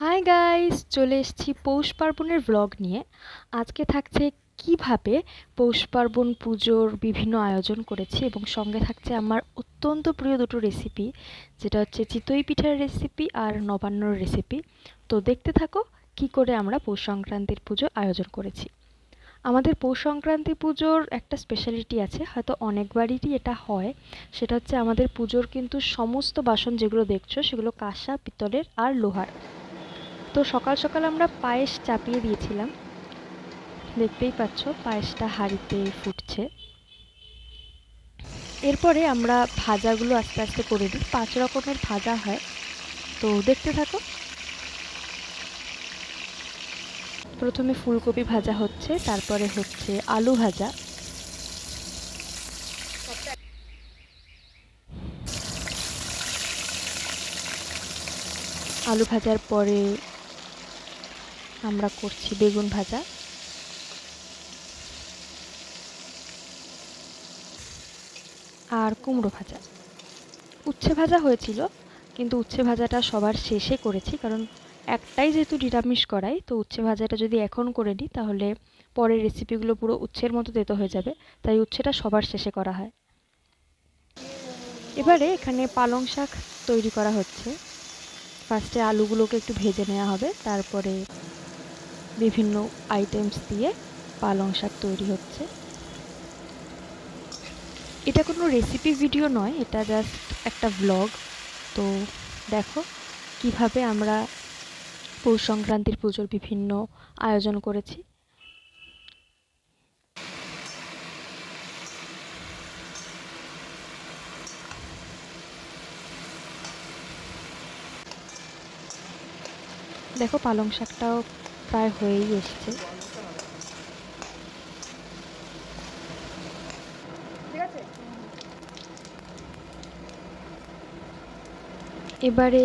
Hi guys চলে এসেছি পৌষ পার্বণের ভ্লগ নিয়ে। আজকে থাকছে কীভাবে পৌষ পার্বণ পুজোর বিভিন্ন আয়োজন করেছি এবং সঙ্গে থাকছে আমার অত্যন্ত প্রিয় দুটো রেসিপি যেটা হচ্ছে চিতই পিঠার রেসিপি আর নবান্নর রেসিপি তো দেখতে থাকো কি করে আমরা পৌষ সংক্রান্তির পুজো আয়োজন করেছি। আমাদের পৌষ সংক্রান্তি পুজোর একটা স্পেশালিটি আছে, হয়তো অনেকবারই এটা হয়। সেটা হচ্ছে আমাদের পুজোর কিন্তু সমস্ত বাসন যেগুলো দেখছ, সেগুলো কাঁসা, পিতলের আর লোহার। তো সকাল সকাল আমরা পায়েস চাপিয়ে দিয়েছিলাম। দেখতেই পাচ্ছ, পায়েসটা হাঁড়িতে ফুটছে। এরপরে আমরা ভাজাগুলো আস্তে আস্তে করে দিই। পাঁচ রকমের ভাজা হয়। তো দেখতে থাকো। প্রথমে ফুলকপি ভাজা হচ্ছে, তারপরে হচ্ছে আলু ভাজা। আলু ভাজার পরে আমরা করছি বেগুন ভাজা। আর কুমড়ো ভাজা। উচ্ছে ভাজা হয়েছিল, কিন্তু উচ্ছে ভাজাটা সবার শেষে করেছি, কারণ একটাই যেহেতু নিরামিষ করাই তো উচ্ছে ভাজাটা যদি এখন করে নিই, তাহলে পরের রেসিপিগুলো পুরো উচ্ছের মতো তেতো হয়ে যাবে, তাই উচ্ছেটা সবার শেষে করা হয়। এবারে এখানে পালং শাক তৈরি করা হচ্ছে। ফার্স্টে আলুগুলোকে একটু ভেজে নেওয়া হবে, তারপরে বিভিন্ন আইটেমস দিয়ে পালং শাক তৈরি হচ্ছে। এটা কোনো রেসিপি ভিডিও নয়, এটা জাস্ট একটা ব্লগ তো দেখো, কীভাবে আমরা পৌষ সংক্রান্তির পুজোর বিভিন্ন আয়োজন করেছি। দেখো, পালং শাকটাও প্রায় হয়েই এসছে। এবারে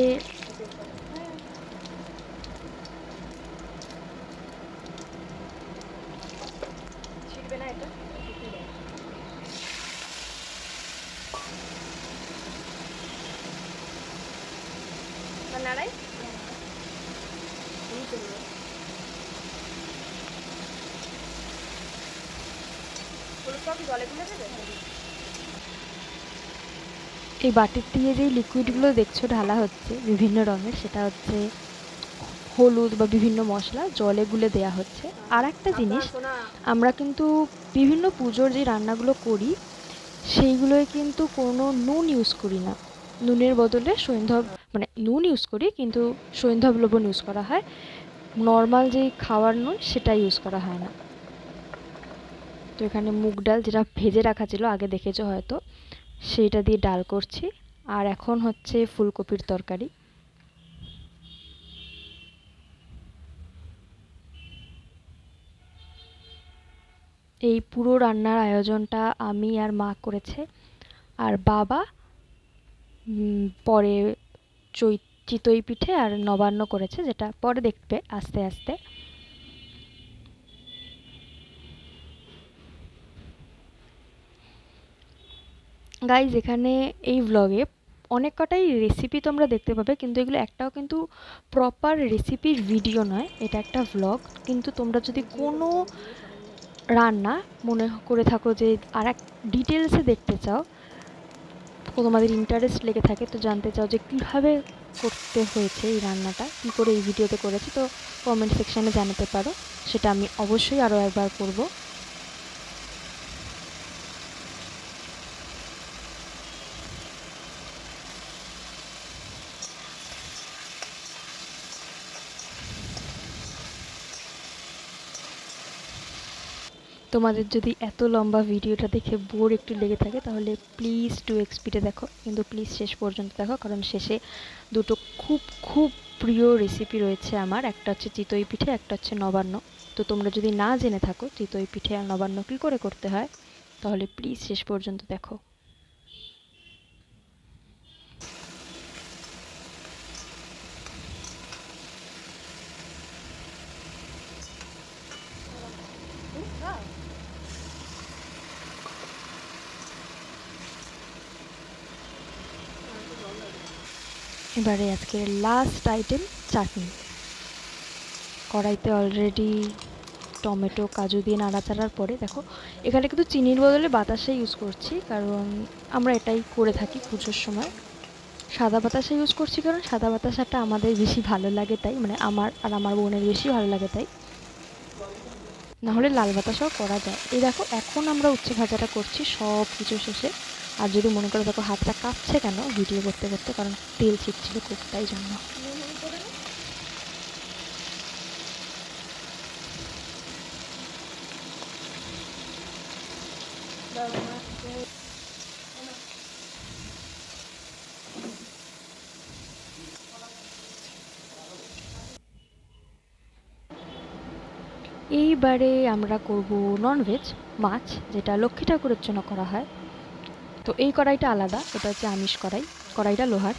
এই বাটির দিয়ে যেই লিকুইডগুলো দেখছ ঢালা হচ্ছে বিভিন্ন রঙের সেটা হচ্ছে হলুদ বা বিভিন্ন মশলা জলে গুলে দেয়া হচ্ছে। আর একটা জিনিস আমরা কিন্তু বিভিন্ন পুজোর যে রান্নাগুলো করি সেইগুলোয় কিন্তু কোনো নুন ইউজ করি না। নুনের বদলে সৈন্ধব মানে নুন ইউজ করি কিন্তু সৈন্ধব লবণ ইউজ করা হয়। নর্মাল যেই খাওয়ার নুন সেটা ইউজ করা হয় না। তো এখানে মুগ ডাল যেটা ভেজে রাখা ছিল আগে দেখেছ হয়তো। সেইটা দিয়ে ডাল করছি। আর এখন হচ্ছে ফুলকপির তরকারি। এই পুরো রান্নার আয়োজনটা আমি আর মা করেছে। আর বাবা পরে চৈ চিতই পিঠে আর নবান্ন করেছে, যেটা পরে দেখবে আস্তে আস্তে। গাইজ এখানে এই ভ্লগে অনেক কটাই রেসিপি তোমরা দেখতে পাবে, কিন্তু এগুলো একটাও কিন্তু প্রপার রেসিপির ভিডিও নয়, এটা একটা ভ্লগ কিন্তু তোমরা যদি কোনো রান্না মনে করে থাকো যে আর এক ডিটেলসে দেখতে চাও তোমাদের ইন্টারেস্ট লেগে থাকে, তো জানতে চাও যে কীভাবে করতে হয়েছে এই রান্নাটা, কী করে এই ভিডিওতে করেছি, তো কমেন্ট সেকশানে জানাতে পারো। সেটা আমি অবশ্যই আরও একবার করব। তোমাদের যদি এত লম্বা ভিডিওটা দেখে বোর একটু লেগে থাকে, তাহলে প্লিজ টু এক্সপিটে দেখো। কিন্তু প্লিজ শেষ পর্যন্ত দেখো, কারণ শেষে দুটো খুব খুব প্রিয় রেসিপি রয়েছে আমার। একটা হচ্ছে চিতই পিঠে, একটা হচ্ছে নবান্ন। তো তোমরা যদি না জেনে থাকো চিতই পিঠে আর নবান্ন কী করে করতে হয়, তাহলে প্লিজ শেষ পর্যন্ত দেখো। এবারে আজকের লাস্ট আইটেম চাটনি। কড়াইতে অলরেডি টমেটো, কাজু দিয়ে নাড়াচাড়ার পরে, দেখো, এখানে কিন্তু চিনির বদলে বাতাসা ইউজ করছি, কারণ আমরা এটাই করে থাকি পুজোর সময়। সাদা বাতাসা ইউজ করছি কারণ সাদা বাতাসাটা আমাদের বেশি ভালো লাগে তাই মানে আমার আর আমার বোনের বেশি ভালো লাগে তাই। নাহলে লাল বাতাসাও করা যায়। এই দেখো, এখন আমরা উচ্ছে ভাজাটা করছি সব কিছু শেষে। আর যদি মনে করো দেখো হাতটা কাঁপছে কেন, ভিডিও করতে করতে, কারণ তেল ছিটছিল খুব তাই জন্য। এইবারে আমরা করব ননভেজ মাছ, যেটা লক্ষ্মী ঠাকুরের জন্য করা হয়। তো এই কড়াইটা আলাদা, এটা হচ্ছে আমিষ কড়াই, কড়াইটা লোহার,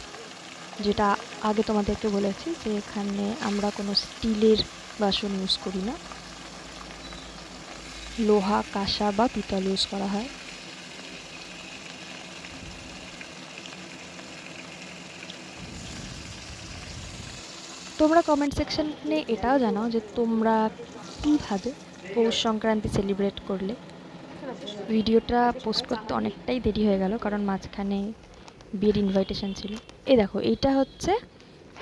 যেটা আগে তোমাদেরকে বলেছি যে এখানে আমরা কোনো স্টিলের বাসন ইউজ করি না। লোহা, কাঁসা বা পিতল ইউজ করা হয়। তোমরা কমেন্ট সেকশনে এটাও জানাও যে তোমরা কীভাবে পৌষ সংক্রান্তি সেলিব্রেট করলে। ভিডিওটা পোস্ট করতে অনেকটাই দেরি হয়ে গেল, কারণ মাঝখানে বিয়ের ইনভাইটেশন ছিল। এই দেখো, এইটা হচ্ছে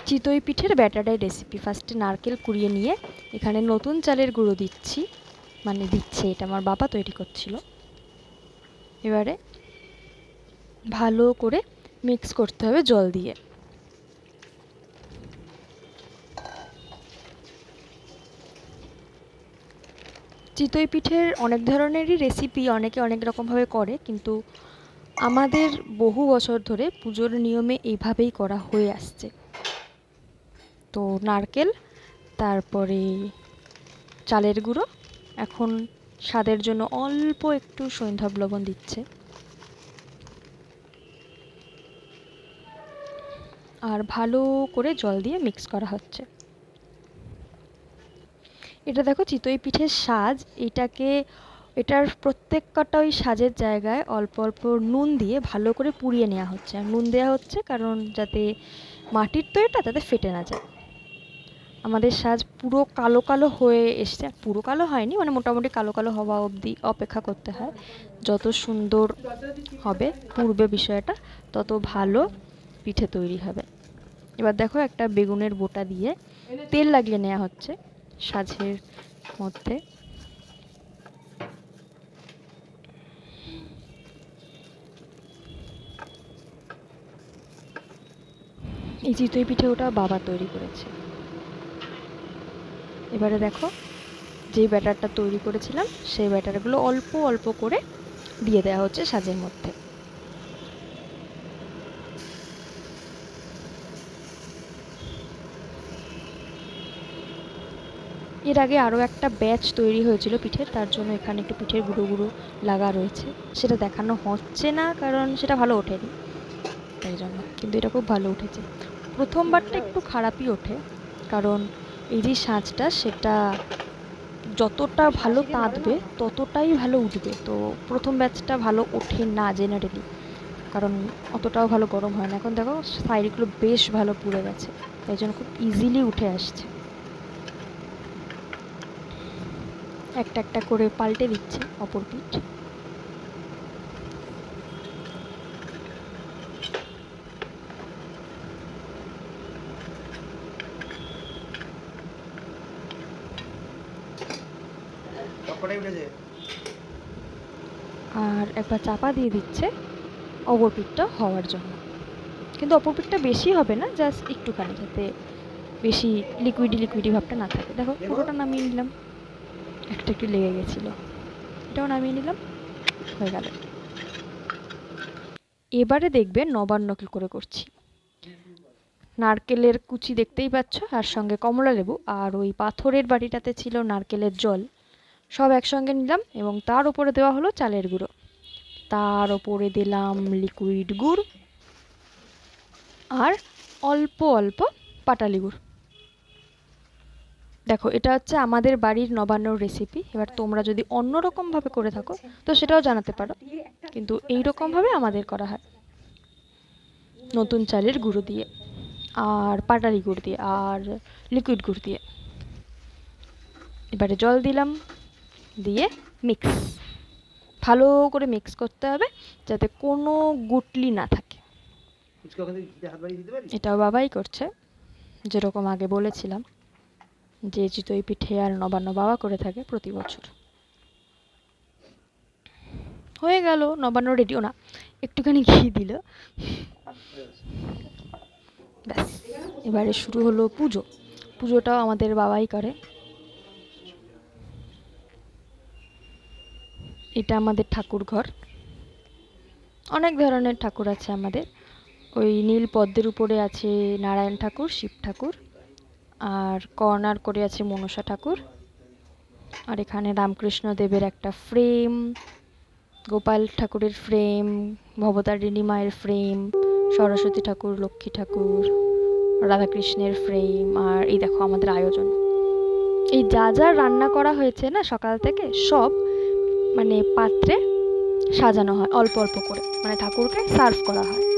চিতই পিঠের ব্যাটারের রেসিপি ফার্স্টে নারকেল কুড়িয়ে নিয়ে এখানে নতুন চালের গুঁড়ো দিচ্ছি। মানে দিচ্ছে, এটা আমার বাবা তৈরি করছিল। এবারে ভালো করে মিক্স করতে হবে জল দিয়ে। চিতই পিঠের অনেক ধরনেরই রেসিপি অনেকে অনেক রকমভাবে করে, কিন্তু আমাদের বহু বছর ধরে পুজোর নিয়মে এইভাবেই করা হয়ে আসছে। তো নারকেল, তারপরে চালের গুঁড়ো, এখন স্বাদের জন্য অল্প একটু সৈন্ধব লবণ দিচ্ছে। আর ভালো করে জল দিয়ে মিক্স করা হচ্ছে। এটা দেখো চিতই পিঠের সাজ। এটাকে, এটার প্রত্যেক কটা ওই সাজের জায়গায় অল্প অল্প নুন দিয়ে ভালো করে পুড়িয়ে নেওয়া হচ্ছে। আর নুন দেওয়া হচ্ছে কারণ যাতে মাটির তো এটা যাতে ফেটে না যায়। আমাদের সাজ পুরো কালো কালো হয়ে এসছে। পুরো কালো হয়নি মানে মোটামুটি কালো কালো হওয়া অবধি অপেক্ষা করতে হয়। যত সুন্দর হবে পূর্বে বিষয়টা, তত ভালো পিঠে তৈরি হবে। এবার দেখো একটা বেগুনের বোটা দিয়ে তেল লাগিয়ে নেওয়া হচ্ছে। সাজের মধ্যে। এই চিতই পিঠে ওটা বাবা তৈরি করেছে। এবারে দেখো, যেই ব্যাটারটা তৈরি করেছিলাম, সেই ব্যাটারগুলো অল্প অল্প করে দিয়ে দেওয়া হচ্ছে সাজের মধ্যে। এর আগে আরও একটা ব্যাচ তৈরি হয়েছিল পিঠের, তার জন্য এখানে একটু পিঠের গুঁড়ো গুঁড়ো লাগা রয়েছে। সেটা দেখানো হচ্ছে না, কারণ সেটা ভালো ওঠেনি। তাই জন্য। কিন্তু এটা খুব ভালো উঠেছে। প্রথমবারটা একটু খারাপই ওঠে, কারণ এই যে সাজটা, সেটা যতটা ভালো তাঁতবে, ততটাই ভালো উঠবে। তো প্রথম ব্যাচটা ভালো ওঠে না জেনারেলি কারণ অতটাও ভালো গরম হয় না। এখন দেখো, সাইডগুলো বেশ ভালো পুড়ে গেছে। তাই জন্য খুব ইজিলি উঠে আসছে। একটা একটা করে পাল্টে দিচ্ছে অপর পিঠ। আর একবার চাপা দিয়ে দিচ্ছে অপর পিঠটা হওয়ার জন্য। কিন্তু অপর পিঠটা বেশি হবে না জাস্ট একটুখানি যাতে বেশি লিকুইডি লিকুইডি ভাবটা না থাকে। দেখো পুরোটা নামিয়ে নিলাম। একটা একটু লেগে গেছিল। এটাও নামিয়ে নিলাম, হয়ে গেল। এবারে দেখবে নবান্ন কী করে করছি। নারকেলের কুচি দেখতেই পাচ্ছ, আর সঙ্গে কমলা লেবু, আর ওই পাথরের বাটিটাতে ছিল নারকেলের জল। সব একসঙ্গে নিলাম, এবং তার উপরে দেওয়া হলো চালের গুঁড়ো। তার ওপরে দিলাম লিকুইড গুড়, আর অল্প অল্প পাটালি গুড়। দেখো এটা হচ্ছে আমাদের বাড়ির নবান্নর রেসিপি এবার তোমরা যদি অন্য রকমভাবে করে থাকো তো সেটাও জানাতে পারো। কিন্তু এই রকমভাবে আমাদের করা হয়। নতুন চালের গুঁড়ো দিয়ে আর পাটালি গুড় দিয়ে আর লিকুইড গুড় দিয়ে। এবারে জল দিলাম দিয়ে মিক্স ভালো করে মিক্স করতে হবে যাতে কোনো গুটলি না থাকে। এটাও বাবাই করছে যেরকম আগে বলেছিলাম। যে চিতই পিঠে আর নবান্ন বাবা করে থাকে প্রতি বছর। হয়ে গেল, নবান্ন রেডিও না একটুখানি ঘি দিল। ব্যাস, এবারে শুরু হলো পুজো। পুজোটাও আমাদের বাবাই করে। এটা আমাদের ঠাকুর ঘর। অনেক ধরনের ঠাকুর আছে আমাদের। ওই নীল পদ্মের উপরে আছে নারায়ণ ঠাকুর, শিব ঠাকুর। আর কর্নার করে আছে মনসা ঠাকুর। আর এখানে রামকৃষ্ণ দেবের একটা ফ্রেম গোপাল ঠাকুরের ফ্রেম ভবতারিণী মায়ের ফ্রেম সরস্বতী ঠাকুর, লক্ষ্মী ঠাকুর, রাধাকৃষ্ণের ফ্রেম আর এই দেখো আমাদের আয়োজন। এই যা যা রান্না করা হয়েছে না সকাল থেকে, সব মানে পাত্রে সাজানো হয়, অল্প অল্প করে। মানে ঠাকুরকে সার্ভ করা হয়।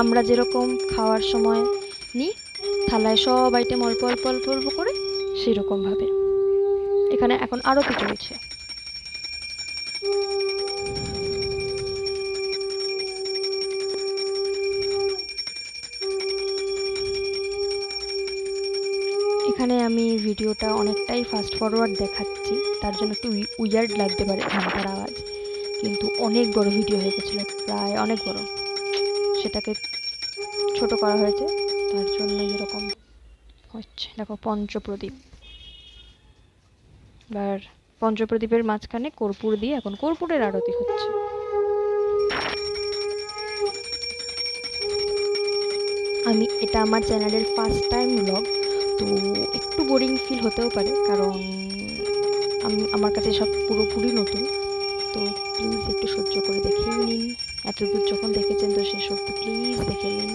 আমরা যেরকম খাওয়ার সময় নিই, থালায় সব আইটেম অল্প অল্প অল্প অল্প করে সেরকমভাবে। এখানে এখন আরতি চলছে এখানে আমি ভিডিওটা অনেকটাই ফাস্ট ফরওয়ার্ড দেখাচ্ছি। তার জন্য একটু উইয়ার্ড লাগতে পারে ঘণ্টার আওয়াজ। কিন্তু অনেক বড় ভিডিও হয়ে গেছিল, প্রায় অনেক বড়। সেটাকে ছোট করা হয়েছে। তার জন্য এরকম হচ্ছে। দেখো, পঞ্চপ্রদীপ। এবার পঞ্চপ্রদীপের মাঝখানে কর্পূর দিয়ে এখন কর্পূরের আরতি হচ্ছে। আমি, এটা আমার চ্যানেলের ফার্স্ট টাইম ব্লগ তো একটু বোরিং ফিল হতেও পারে, কারণ আমি, আমার কাছে সব পুরোপুরি নতুন। তো প্লিজ একটু সহ্য করে দেখেই নিন। এতদূর যখন দেখেছেন তো শেষ অব্দি প্লিজ দেখে নিন।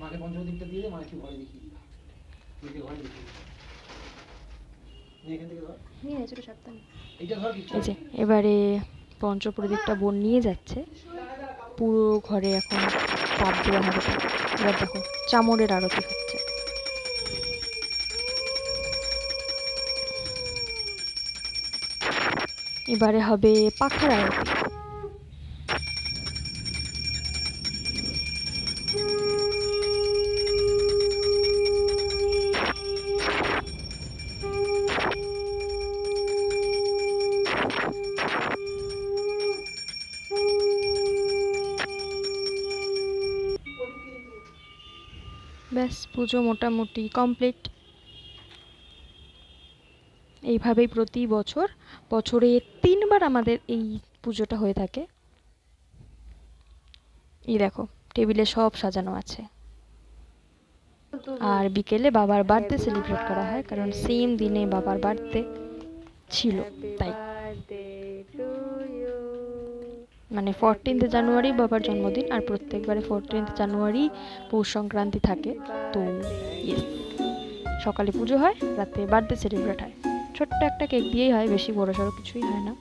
মাকে পঞ্চমদিকটা দিয়ে ঘরে দেখি ঘরে দেখি এবারে পঞ্চপ্রদীপটা বোন নিয়ে যাচ্ছে। পুরো ঘরে এখন তাপ দেওয়া হবে। এবার দেখো চামড়ের আরতি হচ্ছে। এবারে হবে পাখার আরতি। ব্যাস পুজো মোটামুটি কমপ্লিট। এইভাবেই প্রতি বছর বছরে তিনবার আমাদের এই পুজোটা হয়ে থাকে। এই দেখো, টেবিলে সব সাজানো আছে। আর বিকেলে বাবার বার্থডে সেলিব্রেট করা হয়, কারণ সেম দিনে বাবার বার্থডে ছিল, তাই। মানে ফোরটিন্থ জানুয়ারি বাবার জন্মদিন আর প্রত্যেকবারে ফোরটিন্থ জানুয়ারি পৌষ সংক্রান্তি থাকে, তো সকালে পুজো হয়, রাতে বার্থডে সেলিব্রেট হয়। ছোট্ট একটা কেক দিয়েই হয়, বেশি বড় সড়ো কিছুই হয় না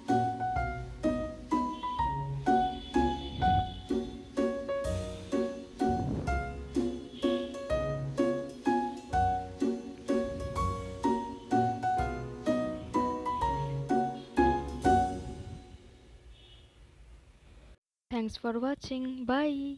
Thanks for watching. Bye.